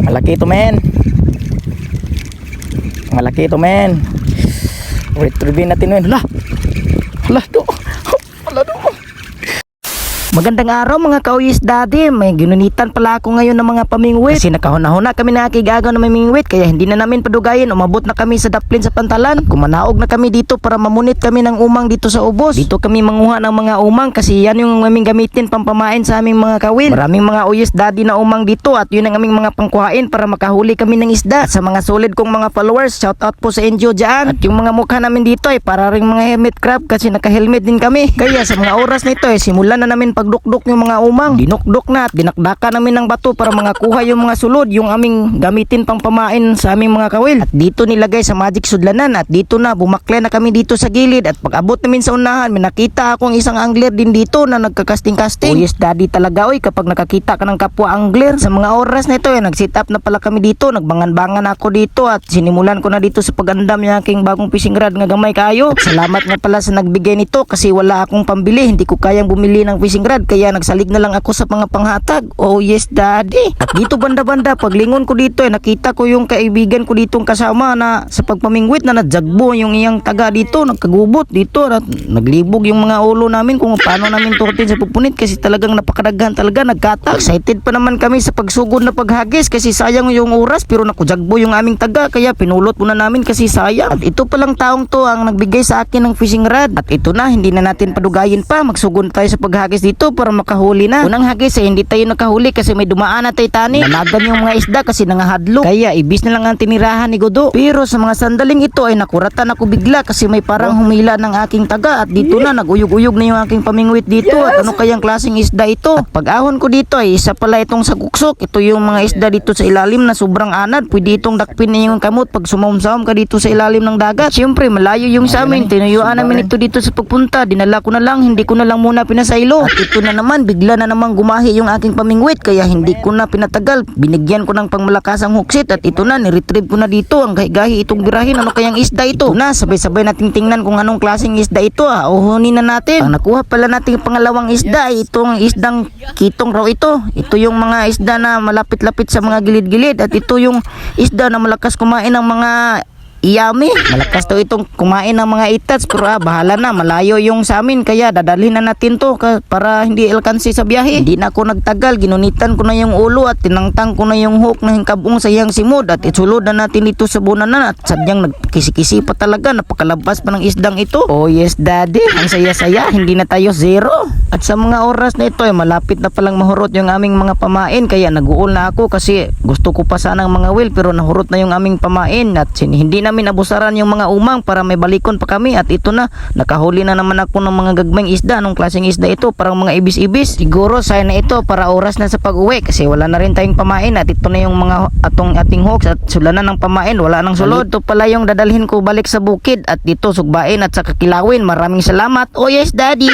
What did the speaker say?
Malaki ito men. Malaki ito men. Retrieve natin men. Hala. Hala do. Hala do. Magandang araw mga kauyis daddy. May ginunitan pala ako ngayon ng mga pamingwit. Kasi nakahuna-huna kami na nakigagaw na mamingwit. Kaya hindi na namin padugayin. Umabot na kami sa daplin sa pantalan. Kumanaog na kami dito para mamunit kami ng umang dito sa ubos. Dito kami manguha ng mga umang kasi yan yung aming gamitin pampamain sa aming mga kawil. Maraming mga uyis daddy na umang dito at yun ang aming mga pangkuhain para makahuli kami ng isda. At sa mga solid kong mga followers, shout out po sa NGO dyan. At yung mga mukha namin dito ay para ring mga helmet crab kasi naka-helmet din kami. Kaya sa mga oras na ito ay simulan na namin pagdukdok yung mga umang. Dinukdok na at dinakdaka namin ng bato para mga kuha yung mga sulod, yung aming gamitin pang pamain sa aming mga kawil. At dito nilagay sa magic sudlanan at dito na bumakle na kami dito sa gilid at pag abot namin sa unahan, may nakita akong isang angler din dito na nagkakasting-casting. Oh yes daddy talaga oy kapag nakakita ka ng kapwa angler. Sa mga oras na ito ay nag-sit up na pala kami dito, nagbangan-bangan ako dito at sinimulan ko na dito sa pagandam yung aking bagong fishing rod nga gamay kayo. At salamat nga pala sa nagbigay nito kasi wala akong pambili, hindi ko kayang bumili ng fishing rod kaya nagsalig na lang ako sa mga panghatag. Oh yes daddy. At dito banda-banda paglingon ko dito ay nakita ko yung kaibigan ko ditong kasama na sa pagpamingwit na nadjagbo yung iyang taga dito, nagkagubot dito at naglibog yung mga ulo namin kung paano namin turutin sa pupunit kasi talagang napakadaghan talaga nagkatak. Excited pa naman kami sa pagsugod na paghagis kasi sayang yung oras pero nakujagbo yung aming taga kaya pinulot muna namin kasi sayang. At ito palang taong to ang nagbigay sa akin ng fishing rod. At ito na, hindi na natin padugayin pa. Magsugod na tayo sa paghagis dito para makahuli na. Unang hagis ay hindi tayo nakahuli kasi may dumaan na titanic. Nanagan yung mga isda kasi nangahadlok. Kaya ibis na lang ang tinirahan ni Godo. Pero sa mga sandaling ito ay nakuratan ako bigla kasi may parang humila ng aking taga at dito na naguyog-uyog na yung aking pamingwit dito. At ano kayang klaseng isda ito? At pag ahon ko dito ay isa pala itong saguksok. Ito yung mga isda dito sa ilalim na sobrang anad. Pwede itong dakpin na yung kamot pag sumamsam ka dito sa ilalim ng dagat. Siyempre malayo yung sa amin. Tinuyuan namin ito dito sa pagpunta. Dinala ko na lang. Hindi ko na lang muna pinasaylo. At ito na naman bigla na namang gumahi yung aking pamingwit kaya hindi ko na pinatagal. Binigyan ko ng pangmalakasang huksit at ito na niretrieve ko na dito. Ang gahi itong birahin. Ano kayang isda ito? Ito na sabay-sabay nating tingnan kung anong klaseng isda ito ha. Uhunin na natin. Ang nakuha pala natin yung pangalawang isda ay itong isdang kitong raw ito. Ito yung mga isda na malapit-lapit sa mga gilid-gilid at ito yung isda na malakas kumain ng mga Iyami, malakas daw itong kumain ng mga itats pero ah, bahala na, malayo yung sa amin kaya dadalhin na natin to para hindi alkansi sa biyahe. Hindi na ako nagtagal, ginunitan ko na yung ulo at tinangtang ko na yung hook na hingkabong sa iyang simod at itsulod na natin dito sa bunanan at sadyang nagkisi-kisi pa talaga, napakalabas pa ng isdang ito. Oh yes daddy, ang saya-saya, hindi na tayo zero. At sa mga oras na ito ay malapit na palang mahurot yung aming mga pamain kaya naguol na ako kasi gusto ko pa sanang mga will pero nahurot na yung aming pamain at hindi namin abusaran yung mga umang para may balikon pa kami. At ito na nakahuli na naman ako ng mga gagmayng isda anong klaseng isda ito? Parang mga ibis-ibis. Siguro sayang na ito para oras na sa pag-uwi kasi wala na rin tayong pamain at ito na yung mga atong ating hawks at sulanan ng pamain wala nang sulod. Ito pala yung dadalhin ko balik sa bukid at dito sugbain at sa kakilawin. Maraming salamat. Oh yes daddy